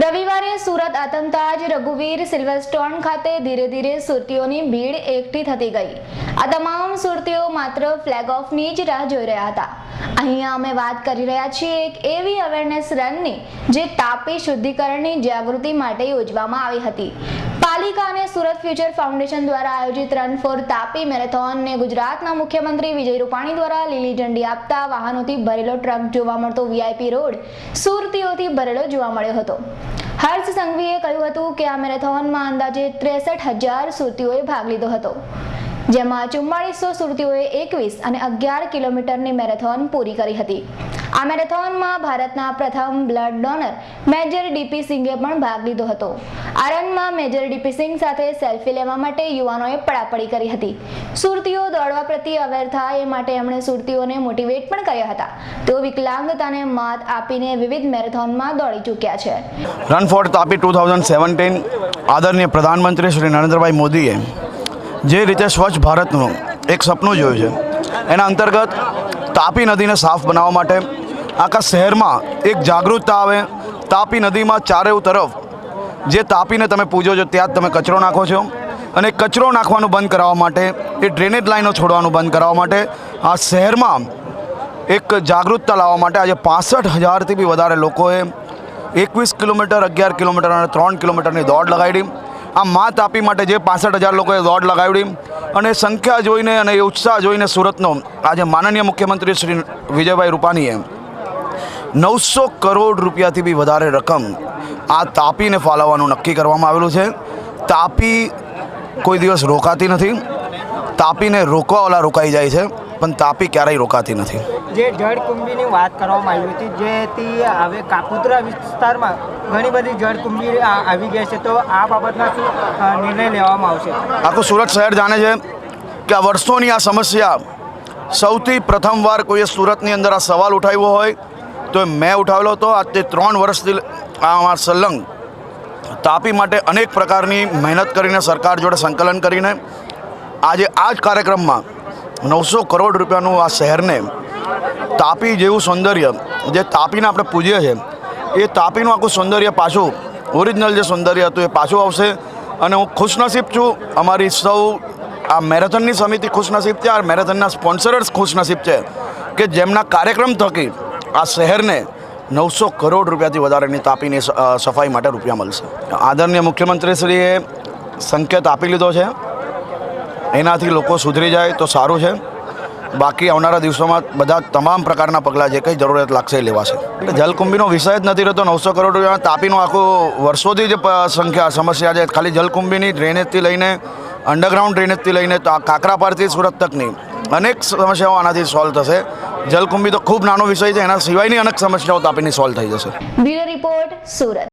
રવિવારે સુરત આતંકતાજ રઘુવીર સિલ્વરસ્ટોન ખાતે ધીરે ધીરે સુરતીઓની ભીડ એકઠી થતી ગઈ. આ તમામ સુરતીઓ માત્ર ફ્લેગ ઓફની જ રાહ જોઈ રહ્યા હતા. અહીંયા અમે વાત કરી રહ્યા છીએ એક એવી અવેરનેસ રનની જે તાપી શુદ્ધિકરણની જાગૃતિ માટે યોજવામાં આવી હતી. પાલિકા અને સુરત ફ્યુચર ફાઉન્ડેશન દ્વારા આયોજિત રન ફોર તાપી મેરેથોનને ગુજરાતના મુખ્યમંત્રી વિજય રૂપાણી દ્વારા લીલી ઝંડી આપતા વાહનોથી ભરેલો ટ્રક જોવા મળતો વીઆઈપી રોડ સુરતીઓથી ભરેલો જોવા મળ્યો હતો. હર્ષ સંઘવીએ કહ્યું હતું કે આ મેરેથોનમાં અંદાજે ત્રેસઠ હજાર સુરતીઓએ ભાગ લીધો હતો. જેમાં ચુમ્માળીસો સુરતીઓએ એકવીસ અને અગિયાર કિલોમીટરની મેરેથોન પૂરી કરી હતી. આ મેરેથોનમાં ભારતના પ્રથમ blood donor major D P સિંઘે પણ ભાગ લીધો હતો. આ મેજર ડીપી સિંઘ સાથે સેલ્ફી લેવા માટે યુવાનોએ પડાપડી કરી હતી. સુરતીઓ દોડવા પ્રત્યે અવેર થાય એ માટે એમણે સુરતીઓને મોટિવેટ પણ કર્યા હતા. તેઓ વિકલાંગતાને માત આપીને વિવિધ મેરેથોનમાં દોડી ચૂક્યા છે. Run for Tapi two thousand seventeen આદરણીય પ્રધાનમંત્રી શ્રી નરેન્દ્રભાઈ મોદીએ જે રીતે સ્વચ્છ ભારતનું એક સપનું જોયું છે, એના અંતર્ગત તાપી નદીને સાફ બનાવવા માટે આખા શહેરમાં એક જાગૃતતા આવે, તાપી નદીમાં ચારેવ તરફ જે તાપીને તમે પૂજો છો, ત્યાં જ તમે કચરો નાખો છો. અને કચરો નાખવાનું બંધ કરાવવા માટે, એ ડ્રેનેજ લાઈનો છોડવાનું બંધ કરાવવા માટે, આ શહેરમાં એક જાગૃતતા લાવવા માટે આજે પાસઠ હજારથી બી વધારે લોકોએ એકવીસ કિલોમીટર, અગિયાર કિલોમીટર અને ત્રણ કિલોમીટરની દોડ લગાડી. આ મા તાપી માટે જે પાસઠ હજાર લોકોએ દોડ લગાવી અને સંખ્યા જોઈને અને એ ઉત્સાહ જોઈને સુરતનો આજે માનનીય મુખ્યમંત્રી શ્રી વિજયભાઈ રૂપાણીએ નવસો કરોડ રૂપિયાથી બી વધારે રકમ આ તાપીને ફાળવવાનું નક્કી કરવામાં આવેલું છે. તાપી કોઈ દિવસ રોકાતી નથી. તાપીને રોકવાવાળા રોકાઈ જાય છે પણ તાપી ક્યારેય રોકાતી નથી. જે જળકુંભીની વાત કરવામાં આવી હતી જેથી હવે કાપુદ્રા વિસ્તારમાં ઘણી બધી જળકુંભી આવી ગઈ છે તો આ બાબતમાં શું નિર્ણય લેવામાં આવશે? આખું સુરત શહેર જાણે છે કે આ વર્ષોની આ સમસ્યા સૌથી પ્રથમવાર કોઈએ સુરતની અંદર આ સવાલ ઉઠાવ્યો હોય તો મેં ઉઠાવેલો હતો. આજથી ત્રણ વર્ષથી આ સલંગ તાપી માટે અનેક પ્રકારની મહેનત કરીને સરકાર જોડે સંકલન કરીને આજે આ જ કાર્યક્રમમાં નવસો કરોડ રૂપિયાનું આ શહેરને તાપી જેવું સૌંદર્ય, જે તાપીને આપણે પૂજીએ છીએ, એ તાપીનું આખું સૌંદર્ય પાછું, ઓરિજિનલ જે સૌંદર્ય હતું એ પાછું આવશે. અને હું ખુશનસીબ છું, અમારી સૌ આ મેરેથોનની સમિતિ ખુશનસીબ છે, આ મેરેથોનના સ્પોન્સરર્સ ખુશનસીબ છે, કે જેમના કાર્યક્રમ થકી આ શહેરને નવસો કરોડ રૂપિયાથી વધારેની તાપીની સફાઈ માટે રૂપિયા મળશે. આદરણીય મુખ્યમંત્રીશ્રીએ સંકેત આપી લીધો છે. એનાથી લોકો સુધરી જાય તો સારું છે. બાકી આવનારા દિવસોમાં બધા તમામ પ્રકારના પગલાં જે કંઈ જરૂરિયાત લાગશે એ લેવાશે. એટલે જલકુંભીનો વિષય જ નથી રહેતો. નવસો કરોડ રૂપિયા તાપીનો આખું વર્ષોથી જે સંખ્યા, સમસ્યા છે. ખાલી જલકુંભીની ડ્રેનેજથી લઈને અંડરગ્રાઉન્ડ ડ્રેનેજથી લઈને તો કાકરાપારથી સુરત તકની અનેક સમસ્યાઓ આનાથી સોલ્વ થશે. જલકુંભી તો ખૂબ નાનો વિષય છે, એના સિવાયની અનેક સમસ્યાઓ તાપીની સોલ્વ થઈ જશે. Bureau report, Surat.